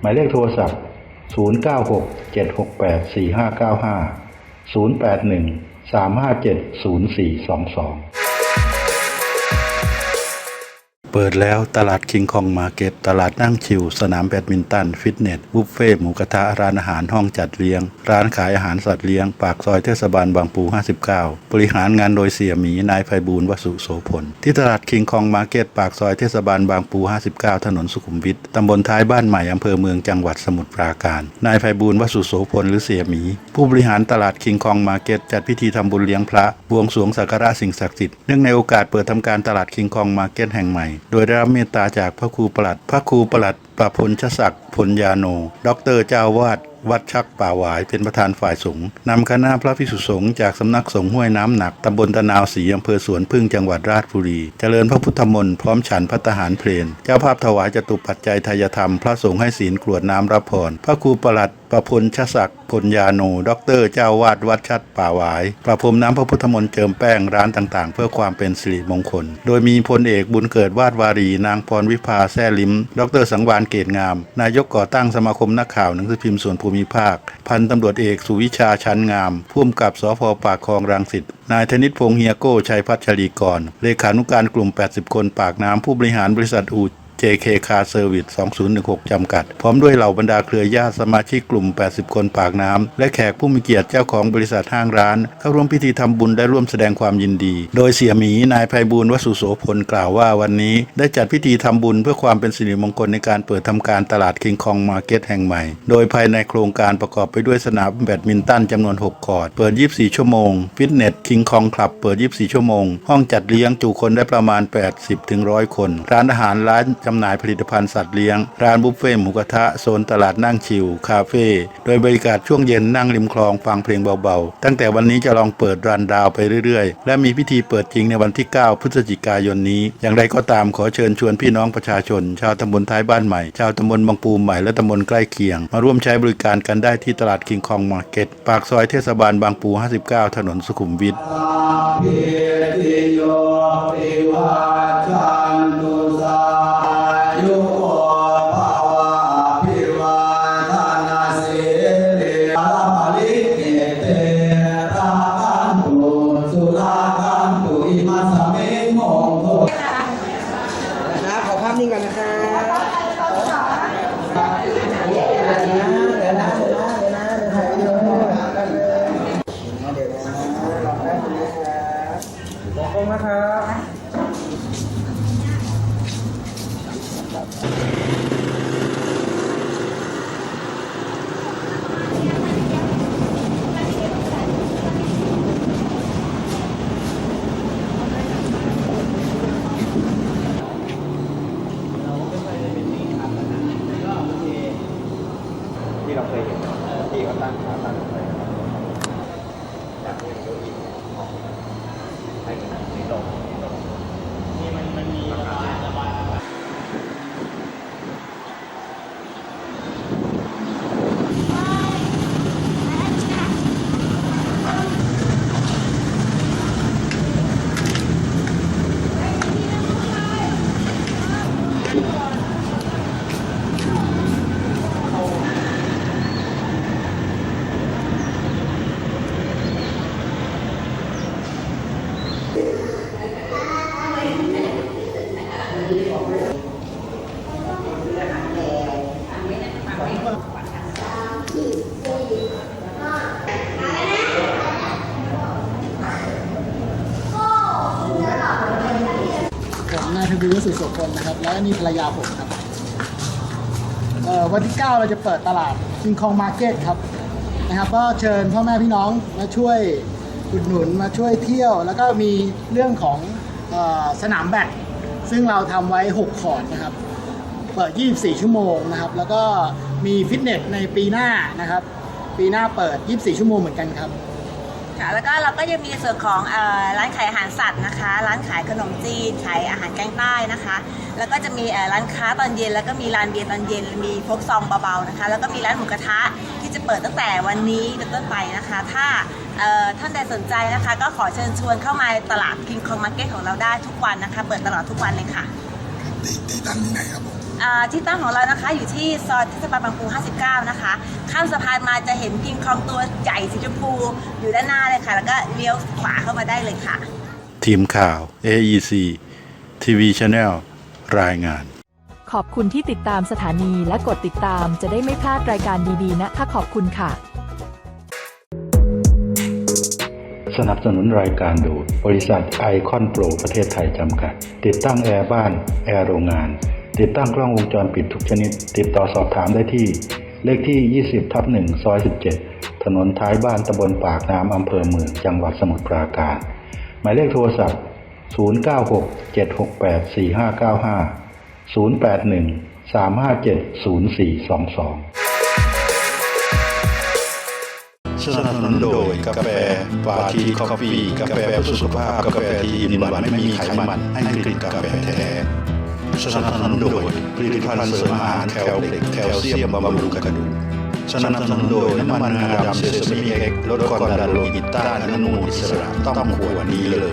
หมายเลขโทรศัพท์ 096 768 4595 081 357 0422 เปิดแล้วตลาดคิงคองมาเก็ต ตลาดนั่งชิว สนามแบดมินตัน ฟิตเนสบุฟเฟ่หมูกระทะร้านอาหารห้องจัดเลี้ยง ร้านขายอาหารสัตว์เลี้ยง ปากซอยเทศบาลบางปู 59 บริหารงานโดยเสียหมีนายไพบูลวสุโสพล ที่ตลาดคิงคองมาเก็ต ปากซอยเทศบาลบางปู 59 ถนนสุขุมวิทตำบลท้ายบ้านใหม่อำเภอเมืองจังหวัดสมุทรปราการ นายไพบูลวสุโสพลหรือเสียหมี ผู้บริหารตลาดคิงคองมาเก็ตจัดพิธีทำบุญเลี้ยงพระบวงสรวงสักการะสิ่งศักดิ์สิทธิ์เนื่องในโอกาสเปิดทำการตลาดคิงคองมาเก็ตแห่งใหม่โดยได้รับเมตตาจากพระครูประหลัด พระครูประหลัดประพลชศักดิ์พลยาโนด็อกเตอร์เจ้าวาดวัดชักป่าหวายเป็นประธานฝ่ายสงฆ์นำคณะพระภิกษุสงฆ์จากสำนักสงฆ์ห้วยน้ำหนักตำบลตะนาวศรีอำเภอสวนพึ่งจังหวัดราชบุรี เจริญพระพุทธมนต์พร้อมฉันพัตหารเพลน เจ้าภาพถวายจตุปัจจัยทายธรรม พระสงฆ์ให้ศีลกรวดน้ำรับพร พระครูประหลัดประพลชศักดิ์พลยาโนด็อกเตอร์เจ้าวาดวัดชัดป่าหวาย ประพรมน้ำพระพุทธมนต์เจิมแป้งร้านต่างๆ เพื่อความเป็นสิริมงคล โดยมีพลเอกบุญเกิดวาดวารี นางพรวิภาแซ่ลิม ดรสังวานเกตงาม นายกก่อตั้งสมาคมนักข่าวหนังสือพิมพ์ส่วนภูมิภาค พันตำรวจเอกสุวิชาชั้นงามผู้กำกับสพปากคลองรังสิตนายธนิตพงษ์เฮียโก้ชัยพัชรีกรเลขานุการกลุ่ม 80 คนปากน้ำผู้บริหารบริษัทอู JK Car Service 2016 จำกัด พร้อมด้วยเหล่าบรรดาเครือญาติสมาชิกกลุ่ม 80 คนปากน้ำ และแขกผู้มีเกียรติเจ้าของบริษัทห้างร้าน เข้าร่วมพิธีทำบุญได้ร่วมแสดงความยินดี โดยเสียหมีนายไพบูลวสุโสพลกล่าวว่าวันนี้ได้จัดพิธีทำบุญเพื่อความเป็นสิริมงคลในการเปิดทำการตลาดคิงคองมาร์เก็ตแห่งใหม่ โดยภายในโครงการประกอบไปด้วยสนามแบดมินตันจำนวน 6 คอร์ตเปิด 24 ชั่วโมง ฟิตเนสคิงคองคลับเปิด 24 ชั่วโมง ห้องจัดเลี้ยงจุคนได้ประมาณ 80-100 คน ร้านอาหารร้านจำหน่ายผลิตภัณฑ์สัตว์เลี้ยง ร้านบุฟเฟ่หมูกระทะโซนตลาดนั่งชิลคาเฟ่โดยบริการช่วงเย็นนั่งริมคลองฟังเพลงเบาๆ ตั้งแต่วันนี้จะลองเปิดรันดาวไปเรื่อยๆ และมีพิธีเปิดจริงในวันที่ 9 พฤศจิกายนนี้ อย่างไรก็ตามขอเชิญชวนพี่น้องประชาชน ชาวตำบลท้ายบ้านใหม่ ชาวตำบลบางปูใหม่และตำบลใกล้เคียง มาร่วมใช้บริการกันได้ที่ตลาดคิงคองมาร์เก็ตปากซอยเทศบาลบางปู 59 ถนนสุขุมวิทภิ เคยเห็นที่เขาตั้งขาตั้งไว้อยากเห็นเก้าอี้ให้กันในโต๊ะนี่มันมันมีระบายระบาย เแล้วก็นี่ภรรยาผมครับวันที่ 9 เราจะเปิดตลาดคิงคองมาร์เก็ตครับนะครับ ก็เชิญพ่อแม่พี่น้องมาช่วยอุดหนุนมาช่วยเที่ยว แล้วก็มีเรื่องของออสนามแบดซึ่งเราทำไว้ 6 คอร์ดนะครับ เปิด 24 ชั่วโมงนะครับ แล้วก็มีฟิตเนสในปีหน้านะครับ ปีหน้าเปิด 24 ชั่วโมงเหมือนกันครับ ค่ะแล้วก็เราก็ยังมีในส่วนของเอ่อร้านขายอาหารสัตว์นะคะ ร้านขายขนมจีนขายอาหารแกงใต้นะคะ แล้วก็จะมีเอ่อร้านค้าตอนเย็น แล้วก็มีร้านเบียร์ตอนเย็น มีพกซองเบาๆนะคะ แล้วก็มีร้านหมูกระทะที่จะเปิดตั้งแต่วันนี้เป็นต้นไปนะคะ ถ้าเอ่อท่านใดสนใจนะคะ ก็ขอเชิญชวนเข้ามาตลาดกินคองมาร์เก็ตของเราได้ทุกวันนะคะ เปิดตลอดทุกวันเลยค่ะตีตั้งที่ไหนครับผม ที่ตั้งของเรานะคะอยู่ที่ซอยเทศบาลบางปู 59 นะคะ ข้ามสะพานมาจะเห็นกิงคองตัวใหญ่สีชมพูอยู่ด้านหน้าเลยค่ะ แล้วก็เลี้ยวขวาเข้ามาได้เลยค่ะ ทีมข่าว AEC TV Channel รายงาน ขอบคุณที่ติดตามสถานีและกดติดตามจะได้ไม่พลาดรายการดีๆ นะคะขอบคุณค่ะ สนับสนุนรายการโดยบริษัทไอคอนโปรประเทศไทยจำกัด ติดตั้งแอร์บ้าน แอร์โรงงาน ติดตั้งกล้องวงจรปิดทุกชนิด ติดต่อสอบถามได้ที่เลขที่ 20ทับ1ซอย 17 ถนนท้ายบ้านตำบลปากน้ำอำเภอเมืองจังหวัดสมุทรปราการ หมายเลขโทรศัพท์ 096 768 4595 081 357 0422 สนับสนุนโดยกาแฟวาทีคอฟฟี่ กาแฟเพื่อสุขภาพ กาแฟที่อินวันไม่มีไขมัน ให้กลิ่นกาแฟแท้ สนับสนุนโดยผลิตภัณฑ์เสริมอาหารแคลเล็กแคลเซียมบำรุงกระดูกสนับสนุนโดยน้ำมันงาดำเซซามิเอ็กลดความดันโลหิตต้านอนุมูลอิสระต้องขวดนี้เลย